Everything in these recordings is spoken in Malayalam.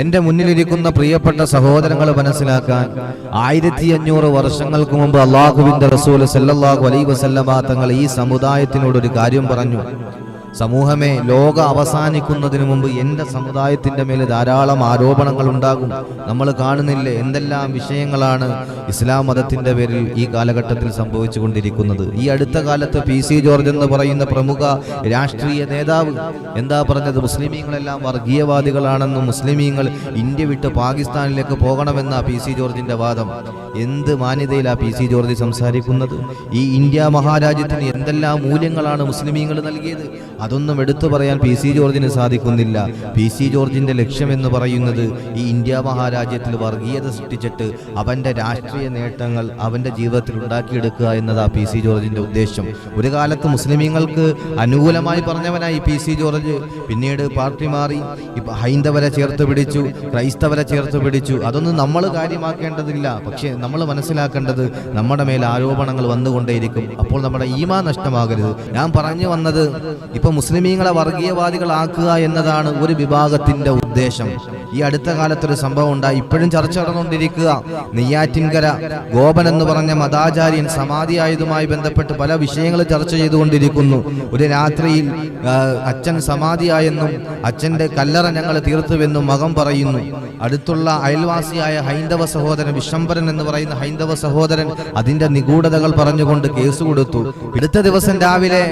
എന്റെ മുന്നിലിരിക്കുന്ന പ്രിയപ്പെട്ട സഹോദരങ്ങൾ മനസ്സിലാക്കാൻ ആയിരത്തി അഞ്ഞൂറ് വർഷങ്ങൾക്ക് മുമ്പ് അള്ളാഹുവിന്റെ റസൂൽ സല്ലല്ലാഹു അലൈ വസല്ലമ തങ്ങൾ ഈ സമുദായത്തിനോട് ഒരു കാര്യം പറഞ്ഞു. സമൂഹമേ ലോക അവസാനിക്കുന്നതിന് മുമ്പ് എന്റെ സമുദായത്തിന്റെ മേൽ ധാരാളം ആരോപണങ്ങൾ ഉണ്ടാകും. നമ്മൾ കാണുന്നില്ലേ എന്തെല്ലാം വിഷയങ്ങളാണ് ഇസ്ലാം മതത്തിന്റെ പേരിൽ ഈ കാലഘട്ടത്തിൽ സംഭവിച്ചു കൊണ്ടിരിക്കുന്നത് ഈ അടുത്ത കാലത്ത് പി സി ജോർജ് എന്ന് പറയുന്ന പ്രമുഖ രാഷ്ട്രീയ നേതാവ് എന്താ പറഞ്ഞത്? മുസ്ലിമീങ്ങളെല്ലാം വർഗീയവാദികളാണെന്നും മുസ്ലിമീങ്ങൾ ഇന്ത്യ വിട്ട് പാകിസ്ഥാനിലേക്ക് പോകണമെന്ന പി സി ജോർജിന്റെ വാദം. എന്ത് മാന്യതയിലാ പി സി ജോർജ് സംസാരിക്കുന്നത്? ഈ ഇന്ത്യ മഹാരാജ്യത്തിന് എന്തെല്ലാം മൂല്യങ്ങളാണ് മുസ്ലിമീങ്ങൾ നൽകിയത്? അതൊന്നും എടുത്തു പറയാൻ പി സി ജോർജിന് സാധിക്കുന്നില്ല. പി സി ജോർജിന്റെ ലക്ഷ്യമെന്ന് പറയുന്നത് ഈ ഇന്ത്യ മഹാരാജ്യത്തിൽ വർഗീയത സൃഷ്ടിച്ചിട്ട് അവന്റെ രാഷ്ട്രീയ നേട്ടങ്ങൾ അവന്റെ ജീവിതത്തിൽ ഉണ്ടാക്കിയെടുക്കുക എന്നതാ പി സി ജോർജിന്റെ ഉദ്ദേശം. ഒരു കാലത്ത് മുസ്ലിമീങ്ങൾക്ക് അനുകൂലമായി പറഞ്ഞവനായി പി സി ജോർജ്. പിന്നീട് പാർട്ടി മാറി. ഹൈന്ദവരെ ചേർത്ത് പിടിച്ചു ക്രൈസ്തവരെ ചേർത്ത് പിടിച്ചു. അതൊന്നും നമ്മൾ കാര്യമാക്കേണ്ടതില്ല. പക്ഷേ നമ്മൾ മനസ്സിലാക്കേണ്ടത് നമ്മുടെ മേൽ ആരോപണങ്ങൾ വന്നുകൊണ്ടേയിരിക്കും. അപ്പോൾ നമ്മുടെ ഈമാ നഷ്ടമാകരുത്. ഞാൻ പറഞ്ഞു വന്നത് ഇപ്പൊ മുസ്ലിമീങ്ങളെ വർഗീയവാദികളാക്കുക എന്നതാണ് ഒരു വിഭാഗത്തിന്റെ ഉദ്ദേശം. ഈ അടുത്ത കാലത്തൊരു സംഭവം ഉണ്ടായി. ഇപ്പോഴും ചർച്ച നടന്നുകൊണ്ടിരിക്കുക. നെയ്യാറ്റിൻകര ഗോപൻ എന്ന് പറഞ്ഞ മതാചാര്യൻ സമാധിയായതുമായി ബന്ധപ്പെട്ട് പല വിഷയങ്ങൾ ചർച്ച ചെയ്തുകൊണ്ടിരിക്കുന്നു. ഒരു രാത്രിയിൽ അച്ഛൻ സമാധിയായെന്നും അച്ഛന്റെ കല്ലറ ഞങ്ങൾ തീർത്തുവെന്നും മകം പറയുന്നു. അടുത്തുള്ള അയൽവാസിയായ ഹൈന്ദവ സഹോദരൻ വിശംബരൻ എന്ന് പറയുന്ന ഹൈന്ദവ സഹോദരൻ അതിന്റെ നിഗൂഢതകൾ പറഞ്ഞുകൊണ്ട് കേസ് കൊടുത്തു. അടുത്ത ദിവസം രാവിലെ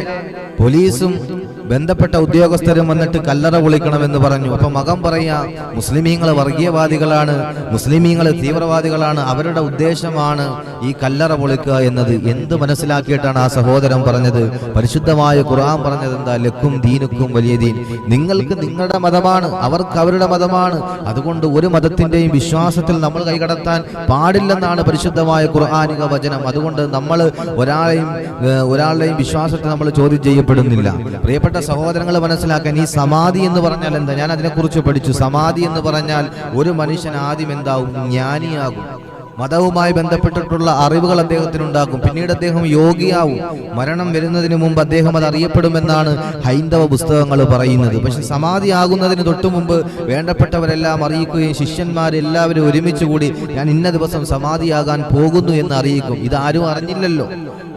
പോലീസും ബന്ധപ്പെട്ട ഉദ്യോഗസ്ഥരും വന്നിട്ട് കല്ലറ വിളിക്കണമെന്ന് പറഞ്ഞു. അപ്പൊ മകൻ പറയാ മുസ്ലിമീങ്ങൾ വർഗീയവാദികളാണ് മുസ്ലിമീങ്ങൾ തീവ്രവാദികളാണ് അവരുടെ ഉദ്ദേശമാണ് ഈ കല്ലറ പൊളിക്കുക എന്നത്. എന്ത് മനസ്സിലാക്കിയിട്ടാണ് ആ സഹോദരൻ പറഞ്ഞത്? പരിശുദ്ധമായ ഖുർആൻ പറഞ്ഞത് എന്താ? ലക്കും ദീനുക്കും വലിയ ദീൻ. നിങ്ങൾക്ക് നിങ്ങളുടെ മതമാണ് അവർക്ക് അവരുടെ മതമാണ്. അതുകൊണ്ട് ഒരു മതത്തിന്റെയും വിശ്വാസത്തിൽ നമ്മൾ കൈകടത്താൻ പാടില്ലെന്നാണ് പരിശുദ്ധമായ ഖുർആാനിക വചനം. അതുകൊണ്ട് നമ്മൾ ഒരാളെയും ഒരാളുടെയും വിശ്വാസത്തെ നമ്മൾ ചോദ്യം ചെയ്യപ്പെടുന്നില്ല. പ്രിയപ്പെട്ട സഹോദരങ്ങൾ മനസ്സിലാക്കാൻ ഈ സമാധി എന്ന് പറഞ്ഞാൽ എന്താ? ഞാൻ അതിനെക്കുറിച്ച് പഠിച്ചു. സമാധി എന്ന് പറഞ്ഞാൽ ഒരു മനുഷ്യൻ ആദ്യം എന്താവും? ജ്ഞാനിയാകും. മതവുമായി ബന്ധപ്പെട്ടിട്ടുള്ള അറിവുകൾ അദ്ദേഹത്തിന് ഉണ്ടാക്കും പിന്നീട് അദ്ദേഹം യോഗിയാവും. മരണം വരുന്നതിന് മുമ്പ് അദ്ദേഹം അത് അറിയപ്പെടുമെന്നാണ് ഹൈന്ദവ പുസ്തകങ്ങൾ പറയുന്നത്. പക്ഷെ സമാധി ആകുന്നതിന് തൊട്ടു മുമ്പ് വേണ്ടപ്പെട്ടവരെല്ലാം അറിയിക്കുകയും ശിഷ്യന്മാരെല്ലാവരും ഒരുമിച്ച് കൂടി ഞാൻ ഇന്ന ദിവസം സമാധിയാകാൻ പോകുന്നു എന്ന് അറിയിക്കും. ഇതാരും അറിഞ്ഞില്ലല്ലോ.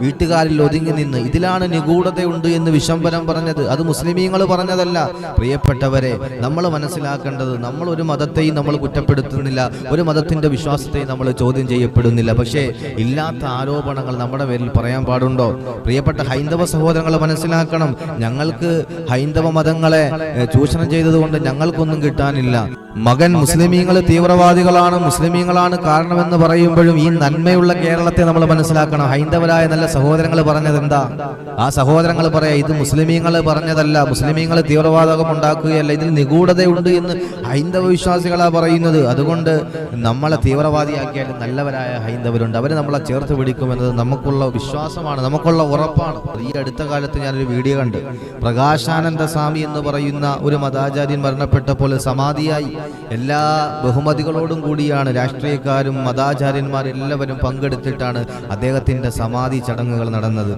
വീട്ടുകാരിൽ ഒതുങ്ങി നിന്ന് ഇതിലാണ് നിഗൂഢതയുണ്ട് എന്ന് വിശംബരം പറഞ്ഞത്. അത് മുസ്ലിമീങ്ങൾ പറഞ്ഞതല്ല. പ്രിയപ്പെട്ടവരെ നമ്മൾ മനസ്സിലാക്കേണ്ടത് നമ്മൾ ഒരു മതത്തെയും നമ്മൾ കുറ്റപ്പെടുത്തുന്നില്ല. ഒരു മതത്തിന്റെ വിശ്വാസത്തെയും നമ്മൾ ചോദ്യം ചെയ്യപ്പെടുന്നില്ല. പക്ഷേ ഇല്ലാത്ത ആരോപണങ്ങൾ നമ്മുടെ പേരിൽ പറയാൻ പാടുണ്ടോ? പ്രിയപ്പെട്ട ഹൈന്ദവ സഹോദരങ്ങൾ മനസ്സിലാക്കണം. ഞങ്ങൾക്ക് ഹൈന്ദവ മതങ്ങളെ ചൂഷണം ചെയ്തതുകൊണ്ട് ഞങ്ങൾക്കൊന്നും കിട്ടാനില്ല. മകൻ മുസ്ലിമീങ്ങൾ തീവ്രവാദികളാണ് മുസ്ലിമീങ്ങളാണ് കാരണമെന്ന് പറയുമ്പോഴും ഈ നന്മയുള്ള കേരളത്തെ നമ്മൾ മനസ്സിലാക്കണം. ഹൈന്ദവരായ നല്ല സഹോദരങ്ങൾ പറഞ്ഞത് എന്താ? ആ സഹോദരങ്ങൾ പറയാ ഇത് മുസ്ലിമീങ്ങൾ പറഞ്ഞതല്ല. മുസ്ലിമീങ്ങൾ തീവ്രവാദകം ഉണ്ടാക്കുകയല്ല. ഇതിൽ നിഗൂഢതയുണ്ട് എന്ന് ഹൈന്ദവ വിശ്വാസികളാ പറയുന്നത്. അതുകൊണ്ട് നമ്മളെ തീവ്രവാദിയാക്കിയാലും നല്ലവരായ ഹൈന്ദവരുണ്ട്. അവരെ നമ്മളെ ചേർത്ത് പിടിക്കുമെന്നത് നമുക്കുള്ള വിശ്വാസമാണ്. നമുക്കുള്ള ഉറപ്പാണ്. ഈ അടുത്ത കാലത്ത് ഞാനൊരു വീഡിയോ കണ്ട് പ്രകാശാനന്ദ സ്വാമി എന്ന് പറയുന്ന ഒരു മതാചാര്യൻ മരണപ്പെട്ടപ്പോൾ സമാധിയായി എല്ലാ ബഹുമതികളോടും കൂടിയാണ് രാഷ്ട്രീയക്കാരും മതാചാര്യന്മാരെല്ലാവരും പങ്കെടുത്തിട്ടാണ് അദ്ദേഹത്തിന്റെ സമാധി ചടങ്ങുകൾ നടന്നത്.